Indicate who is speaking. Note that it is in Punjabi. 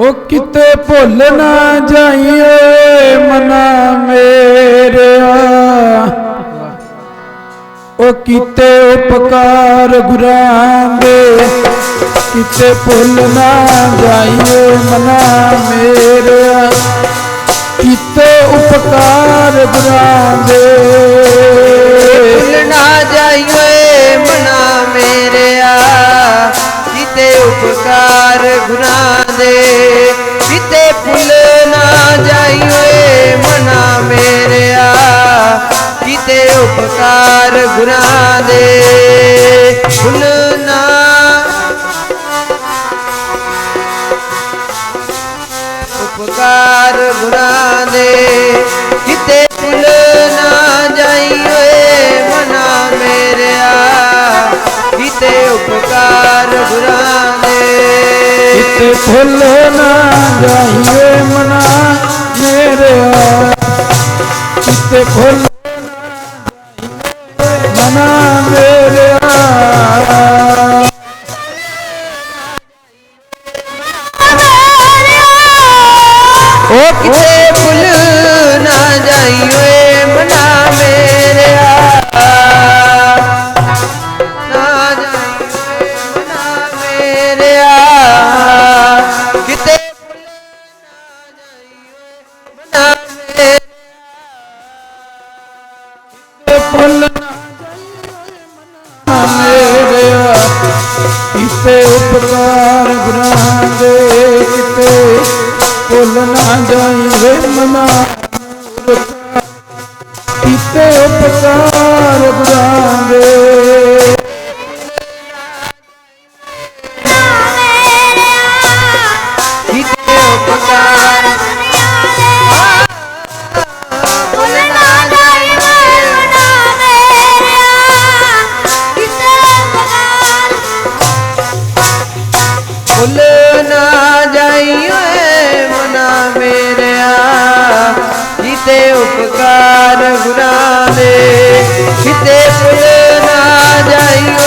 Speaker 1: ਉਹ ਕਿਤੇ ਭੁੱਲ ਨਾ ਜਾਈਏ, ਮਨਾ ਮੇਰਿਆ। ਉਹ ਕਿਤੇ ਉਪਕਾਰ ਗੁਰਾਂ ਦੇ ਕਿਤੇ ਭੁੱਲ ਨਾ ਜਾਈਏ, ਮਨਾ ਮੇਰਿਆ। ਕੀਤੇ ਉਪਕਾਰ ਗੁਰਾਂ ਦੇ
Speaker 2: ਭੁੱਲ ਨਾ ਜਾਈਏ, ਮਨਾ ਮੇਰਿਆ। ਕਿਤੇ ਉਪਕਾਰ ਗੁਨਾਹ ਦੇ ਕਿਤੇ ਭੁੱਲ ਨਾ ਜਾਈਏ ਮਨਾ ਮੇਰਿਆ। ਕਿਤੇ ਉਪਕਾਰ ਗੁਨਾਹ ਦੇ। ਭੁੱਲ ਨਾ। ਉਪਕਾਰ ਗੁਨਾਹ ਦੇ। ਕਿਤੇ ਭੁੱਲ ਦੇ
Speaker 1: ਭੁੱਲ ਨਾ ਜਾਈਏ ਮਨਾ ਮੇਰਿਆ ਕਿਤੇ ਭੁੱਲ ਮਨਾ ਮੇਰਿਆ
Speaker 2: ਉਹ ਕਿਤੇ ਭੁੱਲ ਨਾ ਜਾਈਏ ਮਨਾ ਮੇਰਿਆ ਕਿਤੇ
Speaker 1: ਉਪਕਾਰ ਗੁਰਾਂ ਦੇ ਕਿਤੇ ਭੁੱਲ ਨਾ ਜਾਈਏ ਮਨਾ। ਮੂਰਖਾ ਕੀਤੇ ਉਪਕਾਰ ਗੁਰਾਂ ਦੇ
Speaker 2: ਕਿਤੇ ਉਪਕਾਰ ਭੁੱਲ ਨਾ ਜਾਈਏ ਮਨਾ ਮੇਰਿਆ। ਜਿਤੇ ਉਪਕਾਰ ਗੁਰਾਂ ਦੇ ਕਿਤੇ ਭੁੱਲ ਨਾ ਜਾਈਏ